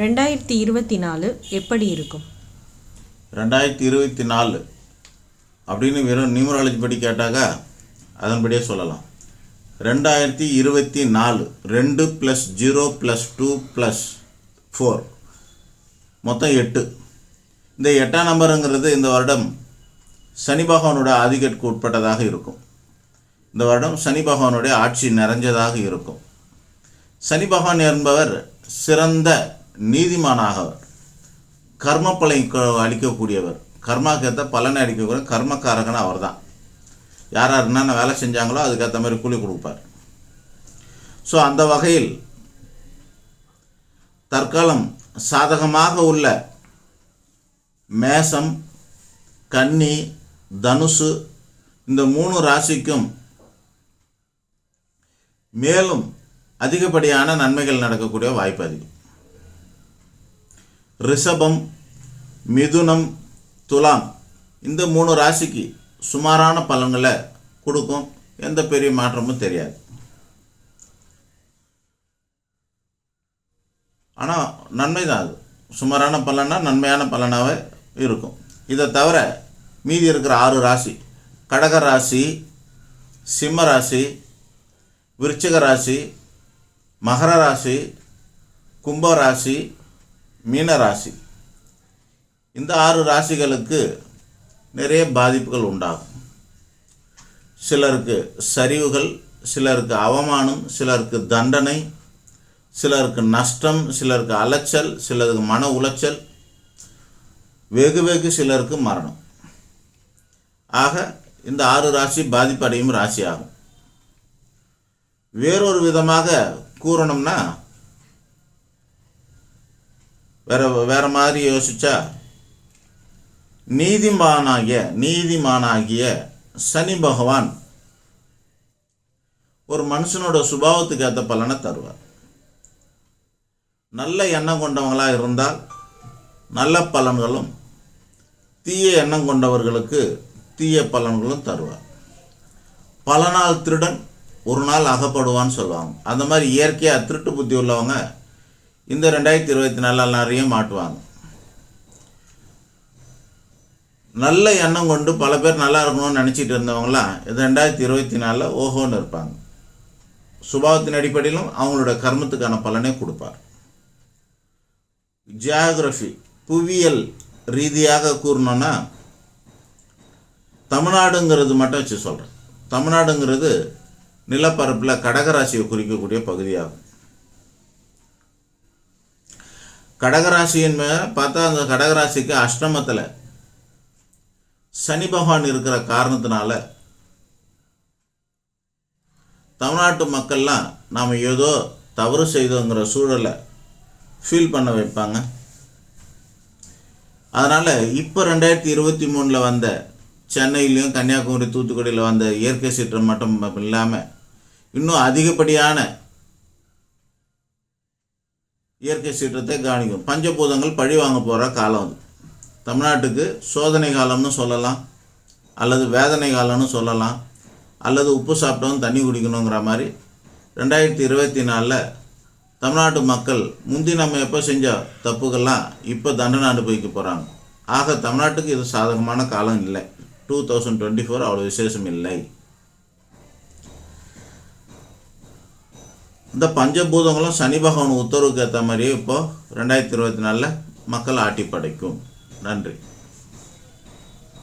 ரெண்டாயிரத்தி இருபத்தி நாலு எப்படி இருக்கும்? ரெண்டாயிரத்தி இருபத்தி நாலு அப்படின்னு வெறும் நியூமராலஜி படி கேட்டாக்கா அதன்படியே சொல்லலாம். ரெண்டாயிரத்தி இருபத்தி நாலு ரெண்டு plus zero plus two plus four மொத்தம் எட்டு. இந்த எட்டாம் நம்பருங்கிறது இந்த வருடம் சனி பகவானோட ஆதிக்கத்துக்கு உட்பட்டதாக இருக்கும். இந்த வருடம் சனி பகவானுடைய ஆட்சி நிறைஞ்சதாக இருக்கும். சனி பகவான் என்பவர் சிறந்த நீதிமானாக கர்ம பலன் க- அளிக்கக்கூடியவர். கர்மாக்கேற்ற பலனை அளிக்கக்கூடிய கர்மக்காரகன் அவர் தான் யார் யார் என்னென்ன வேலை செஞ்சாங்களோ அதுக்கேற்ற மாதிரி கூலி கொடுப்பார். ஸோ அந்த வகையில் தற்காலம் சாதகமாக உள்ள மேசம் கன்னி தனுசு இந்த மூணு ராசிக்கும் மேலும் அதிகப்படியான நன்மைகள் நடக்கக்கூடிய வாய்ப்பு அதிகம். ரிஷபம் மிதுனம் துலாம். இந்த மூணு ராசிக்கு சுமாரான பலன்களை கொடுக்கும். எந்த பெரிய மாற்றமும் தெரியாது. ஆனால் நன்மை தான் அது. சுமாரான பலனாக நன்மையான பலனாகவே இருக்கும். இதை தவிர மீதி இருக்கிற ஆறு ராசி கடக ராசி சிம்ம ராசி விருச்சிக ராசி மகர ராசி கும்ப ராசி மீன ராசி. இந்த ஆறு ராசிகளுக்கு நிறைய பாதிப்புகள் உண்டாகும். சிலருக்கு சரிவுகள் சிலருக்கு அவமானம் சிலருக்கு தண்டனை சிலருக்கு நஷ்டம் சிலருக்கு அலைச்சல் சிலருக்கு மன உளைச்சல் வெகு வெகு சிலருக்கு மரணம். ஆக இந்த ஆறு ராசி பாதிப்படையும் ராசி ஆகும் வேறொரு விதமாக கூறணும்னா வேற வேற மாதிரி யோசிச்சா நீதிமானாகிய நீதிமானாகிய சனி பகவான் ஒரு மனுஷனோட சுபாவத்துக்கு ஏற்ற பலனை தருவார். நல்ல எண்ணம் கொண்டவங்களாக இருந்தால் நல்ல பலன்களும் தீய எண்ணம் கொண்டவர்களுக்கு தீய பலன்களும் தருவார். பல நாள் திருடன் ஒரு நாள் அகப்படுவான்னு சொல்லுவாங்க. அந்த மாதிரி இயற்கையாக திருட்டு புத்தி உள்ளவங்க இந்த ரெண்டாயிரத்தி இருபத்தி நாலில் நிறைய மாட்டுவாங்க. நல்ல எண்ணம் கொண்டு பல பேர் நல்லா இருக்கணும்னு நினச்சிட்டு இருந்தவங்களாம் இது ரெண்டாயிரத்தி இருபத்தி நாலில் ஓஹோன்னு இருப்பாங்க. சுபாவத்தின் அடிப்படையிலும் அவங்களோட கர்மத்துக்கான பலனே கொடுப்பார். ஜியாகிரஃபி புவியியல் ரீதியாக கூறணும்னா தமிழ்நாடுங்கிறது மட்டும் வச்சு சொல்கிறேன் தமிழ்நாடுங்கிறது நிலப்பரப்பில் கடகராசியை குறிக்கக்கூடிய பகுதியாகும். கடகராசியின் மேல பார்த்தா அந்த கடகராசிக்கு அஷ்டமத்தில் சனி பகவான் இருக்கிற காரணத்தினால தமிழ்நாட்டு மக்கள்லாம் நாம் ஏதோ தவறு செய்தோங்கிற சூழலை ஃபீல் பண்ண வைப்பாங்க. அதனால் இப்போ ரெண்டாயிரத்தி இருபத்தி மூணில் வந்த சென்னையிலையும் கன்னியாகுமரி தூத்துக்குடியில் வந்த இயற்கை சீற்றம் மட்டும் இல்லாமல் இன்னும் அதிகப்படியான இயற்கை சீற்றத்தை கவனிக்கும். பஞ்சபூதங்கள் பழி வாங்க போகிற காலம் அது. தமிழ்நாட்டுக்கு சோதனை காலம்னு சொல்லலாம். அல்லது வேதனை காலம்னு சொல்லலாம். அல்லது உப்பு சாப்பிட்டவன் தண்ணி குடிக்கணுங்கிற மாதிரி. ரெண்டாயிரத்தி இருபத்தி நாலில் தமிழ்நாட்டு மக்கள் முந்தி நம்ம எப்போ செஞ்ச தப்புகள்லாம் இப்போ தண்டனை அனுபவிக்க போகிறாங்க ஆக தமிழ்நாட்டுக்கு இது சாதகமான காலம் இல்லை. டூ தௌசண்ட் டுவெண்ட்டி ஃபோர் அவ்வளோ விசேஷம் இல்லை. இந்த பஞ்சபூதங்களும் சனி பகவான் உத்தரவுக்கு ஏற்ற மாதிரியே இப்போது ரெண்டாயிரத்தி இருபத்தி நாலில் மக்கள் ஆட்டி படைக்கும். நன்றி.